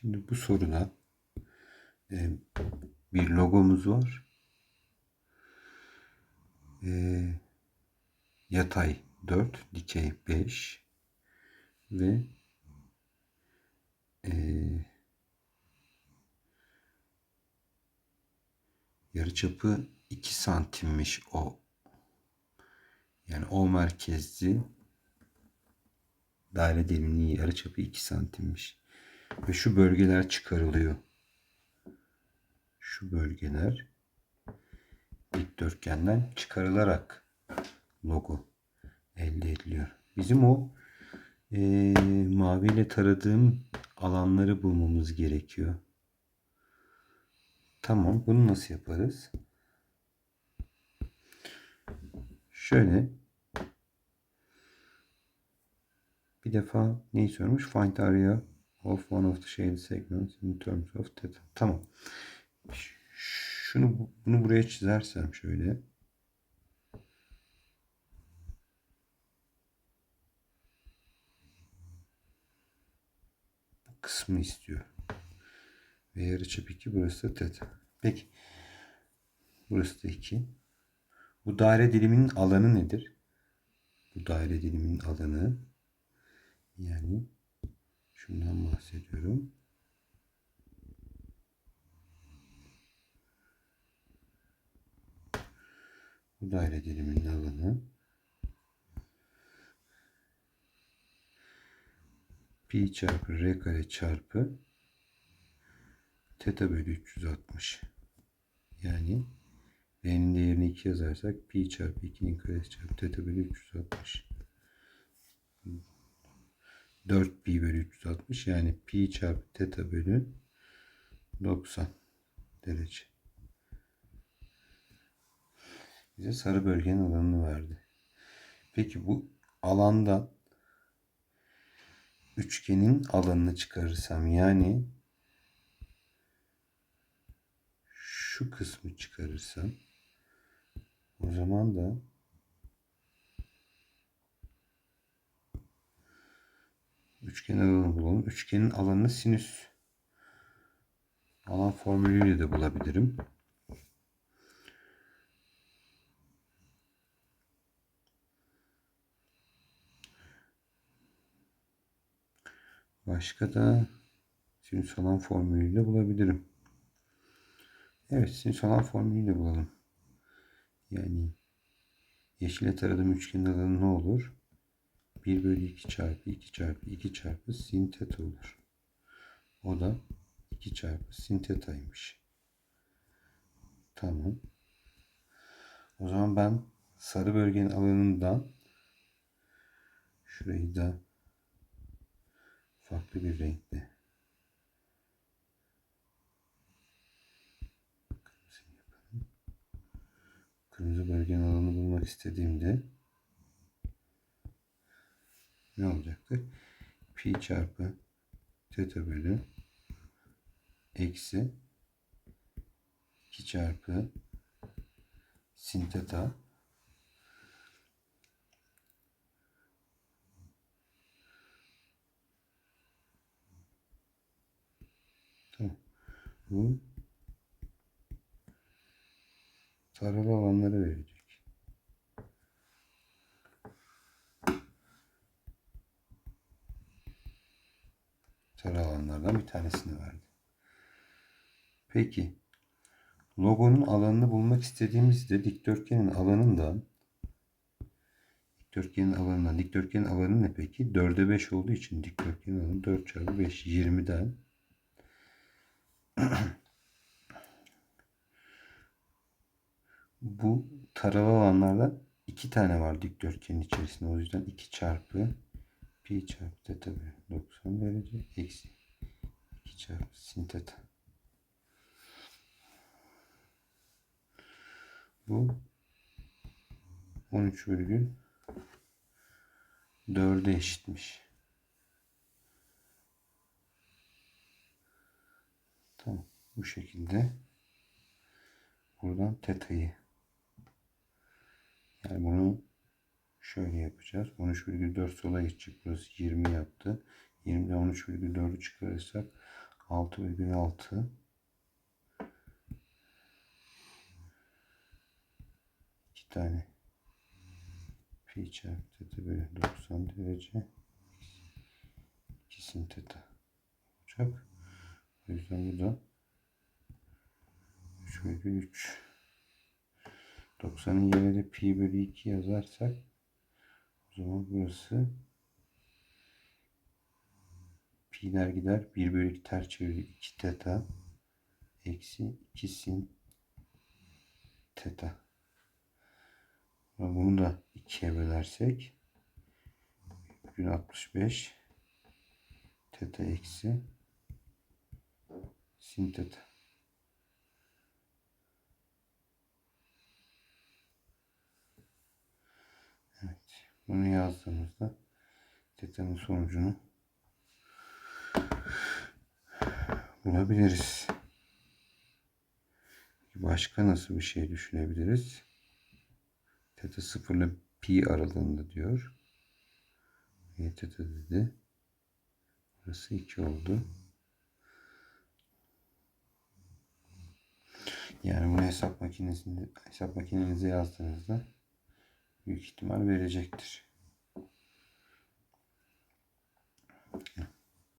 Şimdi bu soruda e, bir logomuz var. E, yatay 4, dikey 5 ve e, yarıçapı 2 santimmiş o. Yani o merkezli daire derinliği yarıçapı 2 santimmiş. Ve şu bölgeler çıkarılıyor. Şu bölgeler dikdörtgenden çıkarılarak logo elde ediliyor. Bizim o e, maviyle taradığım alanları bulmamız gerekiyor. Tamam. Bunu nasıl yaparız? Şöyle bir defa neyi sormuş? Find area of one of the shaded segments in terms of theta. Tamam. Şunu bunu buraya çizersem şöyle. Bu kısmı istiyor. Ve yarıçap 2 burası da theta. Peki. Burası da 2. Bu daire diliminin alanı nedir? Bu daire diliminin alanı yani şundan bahsediyorum. Bu daire diliminin alanı pi çarpı r kare çarpı teta bölü 360. Yani R'nin değerini 2 yazarsak pi çarpı 2'nin karesi çarpı teta bölü 360. 4 pi bölü 360 yani pi çarpı teta bölü 90 derece. Bize sarı bölgenin alanını verdi. Peki bu alanda üçgenin alanını çıkarırsam yani şu kısmı çıkarırsam o zaman da üçgen alanı bulalım. Üçgenin alanını sinüs alan formülüyle de bulabilirim. Başka da sinüs alan formülüyle bulabilirim. Evet sinüs alan formülüyle bulalım. Yani yeşile taradığım üçgenin alanı ne olur? 1 bölü 2 çarpı 2 çarpı 2 çarpı sin teta olur. O da 2 çarpı sin teta'ymış. Tamam. O zaman ben sarı bölgenin alanından şurayı da farklı bir renkle kırmızı bölgenin alanını bulmak istediğimde ne olacaktır? Pi çarpı teta bölü eksi 2 çarpı sin teta Tamam. Bu taralı alanları verecek. Taralı alanlardan bir tanesini verdi. Peki logonun alanını bulmak istediğimizde dikdörtgenin alanından dikdörtgenin alanından dikdörtgenin alanı ne peki? 4'e 5 olduğu için dikdörtgenin alanı 4 çarpı 5 20'den bu taralı alanlardan iki tane var dikdörtgenin içerisinde. O yüzden 2 çarpı pi çarpı teta bölü 90 derece eksi 2 çarpı sin teta. Bu 13 virgül 4'e eşitmiş. Tamam. Bu şekilde buradan teta'yı yani bunu şöyle yapacağız. 13,4 sola gidecek. Burası 20 yaptı. 20'den 13,4'ü çıkarırsak 6,6 iki tane pi çarpı teta bölü 90 derece iki sin teta olacak. O yüzden bu da 3,3 90'ın yerine de pi bölü 2 yazarsak zaman burası pi'ler gider. 1 bölü 2 ters çeviri 2 teta eksi 2 sin teta. Bunu da 2'ye bölersek 1065 teta eksi sin teta. Evet. Bunu yazdığımızda teta'nın sonucunu bulabiliriz. Başka nasıl bir şey düşünebiliriz? Teta 0 ile pi aralığında diyor. E teta dedi. Burası 2 oldu. Yani bunu hesap makinesinde hesap makinenize yazdığınızda büyük ihtimal verecektir.